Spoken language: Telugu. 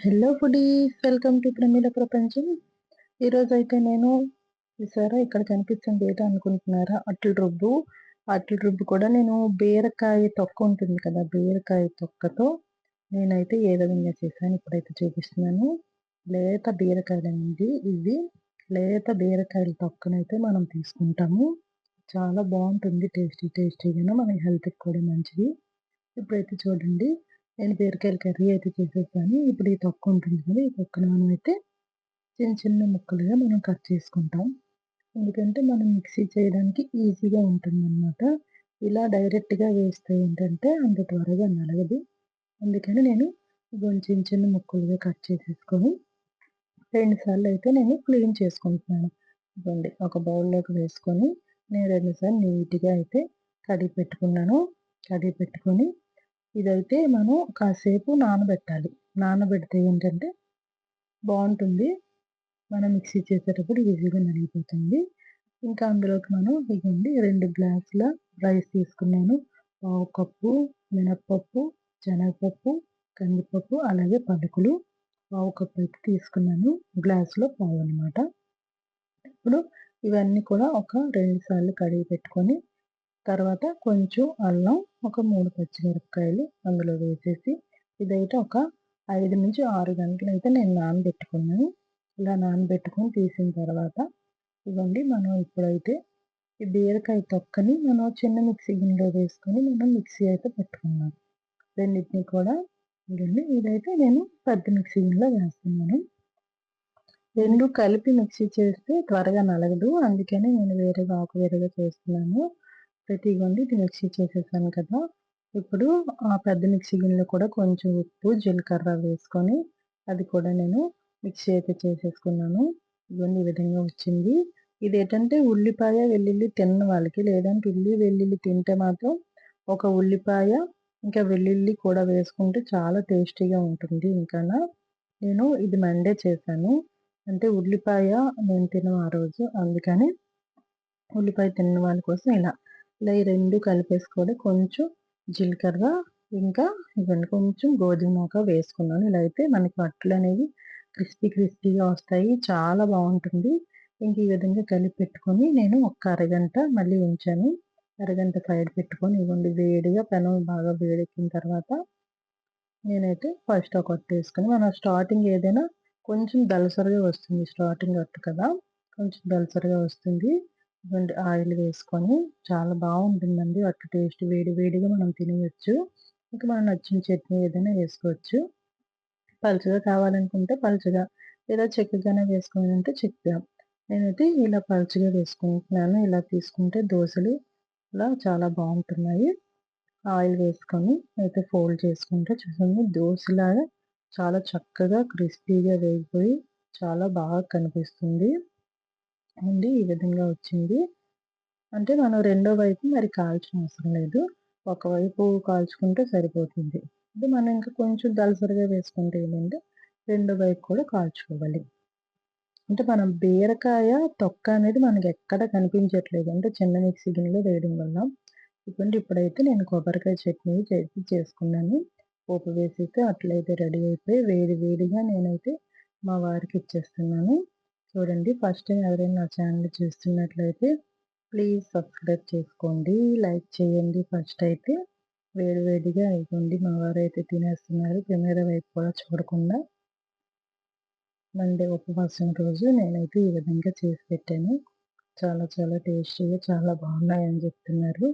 Hello foodies welcome to Pramila Prapancham ఈరోజు అయితే నేను చూసారా ఇక్కడ కనిపిస్తుంది ఏదో అనుకుంటున్నారా? అట్ల రుబ్బు. అట్ల రుబ్బు కూడా నేను బీరకాయ తొక్క ఉంటుంది కదా బీరకాయ తొక్కతో నేనైతే ఏ విధంగా చేశాను ఇప్పుడైతే చూపిస్తున్నాను. లేత బీరకాయలు అనేది ఇవి. లేత బీరకాయల తొక్కనైతే మనం తీసుకుంటాము. చాలా బాగుంటుంది టేస్టీ టేస్టీగా మన హెల్త్కి కూడా మంచిది. ఇప్పుడైతే చూడండి. నేను బీరకాయల కర్రీ అయితే చేసేసాను. ఇప్పుడు ఈ తొక్క ఉంటుంది కదా ఈ తొక్కను మనం అయితే చిన్న చిన్న ముక్కలుగా మనం కట్ చేసుకుంటాం. ఎందుకంటే మనం మిక్సీ చేయడానికి ఈజీగా ఉంటుంది అనమాట ఇలా డైరెక్ట్గా వేస్తే ఏంటంటే అంత త్వరగా నలగదు. అందుకని నేను కొంచెం చిన్న చిన్న ముక్కలుగా కట్ చేసేసుకొని రెండుసార్లు అయితే నేను క్లీన్ చేసుకుంటున్నాను. ఇవ్వండి ఒక బౌల్లోకి వేసుకొని నేను రెండుసార్లు నీట్గా అయితే కడిగి పెట్టుకున్నాను. కడిగి పెట్టుకొని ఇదైతే మనం కాసేపు నానబెట్టాలి. నానబెడితే ఏంటంటే బాగుంటుంది. మనం మిక్సీ చేసేటప్పుడు ఈజీగా నలిగిపోతుంది. ఇంకా అందులోకి మనం ఇవ్వండి రెండు గ్లాసుల రైస్ తీసుకున్నాను. పావు కప్పు మినప్పప్పు శనగపప్పు కందిపప్పు అలాగే పలుకులు పావు కప్పు అయితే తీసుకున్నాను. గ్లాసులో పావు అనమాట ఇప్పుడు ఇవన్నీ కూడా ఒక రెండు సార్లు కడిగి పెట్టుకొని తర్వాత కొంచెం అల్లం ఒక మూడు పచ్చిమిరపకాయలు అందులో వేసేసి ఇదైతే ఒక ఐదు నుంచి ఆరు గంటలు అయితే నేను నానబెట్టుకున్నాను. ఇలా నానబెట్టుకొని తీసిన తర్వాత ఇవ్వండి మనం ఇప్పుడైతే ఈ బీరకాయ తొక్కని మనం చిన్న మిక్సీ గిన్నెలో వేసుకొని మనం మిక్సీ అయితే పెట్టుకున్నాం. రెండింటిని కూడా ఇవ్వండి ఇదైతే నేను పెద్ద మిక్సీ గిన్నెలో వేస్తున్నాను. రెండు కలిపి మిక్సీ చేస్తే త్వరగా నలగదు అందుకనే నేను వేరేగా ఆకు వేరేగా చేస్తున్నాను. ప్రతి ఇవ్వండి ఇది మిక్సీ చేసేసాను కదా. ఇప్పుడు ఆ పెద్ద మిక్సీ గిన్నెలో కూడా కొంచెం ఉప్పు జీలకర్ర వేసుకొని అది కూడా నేను మిక్సీ అయితే చేసేసుకున్నాను. ఇవన్నీ ఈ విధంగా వచ్చింది. ఇది ఏంటంటే ఉల్లిపాయ వెల్లుల్లి తిన్న వాళ్ళకి లేదంటే ఉల్లి వెల్లుల్లి తింటే మాత్రం ఒక ఉల్లిపాయ ఇంకా వెల్లుల్లి కూడా వేసుకుంటే చాలా టేస్టీగా ఉంటుంది. ఇంకా నేను ఇది మండే చేశాను. అంటే ఉల్లిపాయ నేను తిన ఆ రోజు. అందుకని ఉల్లిపాయ తిన్న వాళ్ళ కోసం ఇలా. ఇలా ఈ రెండు కలిపేసుకొని కొంచెం జీలకర్ర ఇంకా ఇవన్నీ కొంచెం గోధుమ వేసుకున్నాను. ఇలా అయితే మనకి వట్టలు అనేవి క్రిస్పీ క్రిస్పీగా వస్తాయి చాలా బాగుంటుంది. ఇంక ఈ విధంగా కలిపి పెట్టుకొని నేను ఒక అరగంట మళ్ళీ ఉంచాను. అరగంట సైడ్ పెట్టుకొని ఇవ్వండి వేడిగా పెనం బాగా వేడెక్కిన తర్వాత నేనైతే ఫస్ట్ ఒక ఒట్టు మన మనం స్టార్టింగ్ ఏదైనా కొంచెం దలసరిగా వస్తుంది స్టార్టింగ్ అట్టు కదా కొంచెం దలసరిగా వస్తుంది. ఇవ్వండి ఆయిల్ వేసుకొని చాలా బాగుంటుందండి. అటు టేస్ట్ వేడి వేడిగా మనం తినేయచ్చు ఇంకా మనం నచ్చిన చట్నీ ఏదైనా వేసుకోవచ్చు. పలుచగా కావాలనుకుంటే పలుచగా లేదా చెక్కగానే వేసుకోవాలంటే చెక్క. నేనైతే ఇలా పలుచగా వేసుకుంటున్నాను. ఇలా తీసుకుంటే దోశలు ఇలా చాలా బాగుంటున్నాయి. ఆయిల్ వేసుకొని అయితే ఫోల్డ్ చేసుకుంటే చూడండి దోశలాగా చాలా చక్కగా క్రిస్పీగా వేగిపోయి చాలా బాగా కనిపిస్తుంది. అండి ఈ విధంగా వచ్చింది. అంటే మనం రెండో వైపు మరి కాల్చిన అవసరం లేదు. ఒకవైపు కాల్చుకుంటే సరిపోతుంది. ఇది మనం ఇంకా కొంచెం దలసరిగా వేసుకుంటే ఏంటంటే రెండో వైపు కూడా కాల్చుకోవాలి. అంటే మనం బీరకాయ తొక్క అనేది మనకి ఎక్కడ కనిపించట్లేదు. అంటే చిన్న మిక్సీ గిన్నెలో వేయడం వల్ల. ఇప్పుడు ఇప్పుడైతే నేను కొబ్బరికాయ చట్నీ చేసి చేసుకున్నాను. పోపు వేసేస్తే అట్లయితే రెడీ అయిపోయి వేడి వేడిగా నేనైతే మా వారికి ఇచ్చేస్తున్నాను. చూడండి. ఫస్ట్ టైం ఎవరైనా నా ఛానల్ చూస్తున్నట్లయితే ప్లీజ్ సబ్స్క్రైబ్ చేసుకోండి. లైక్ చేయండి ఫస్ట్ అయితే. వేడివేడిగా అయిపోండి. మా వారు అయితే తినేస్తున్నారు. కెమెరా వైపు కూడా చూడకుండా. మండే ఉపవాసం రోజు నేనైతే ఈ విధంగా చేసి పెట్టాను. చాలా చాలా టేస్టీగా చాలా బాగున్నాయని చెప్తున్నారు.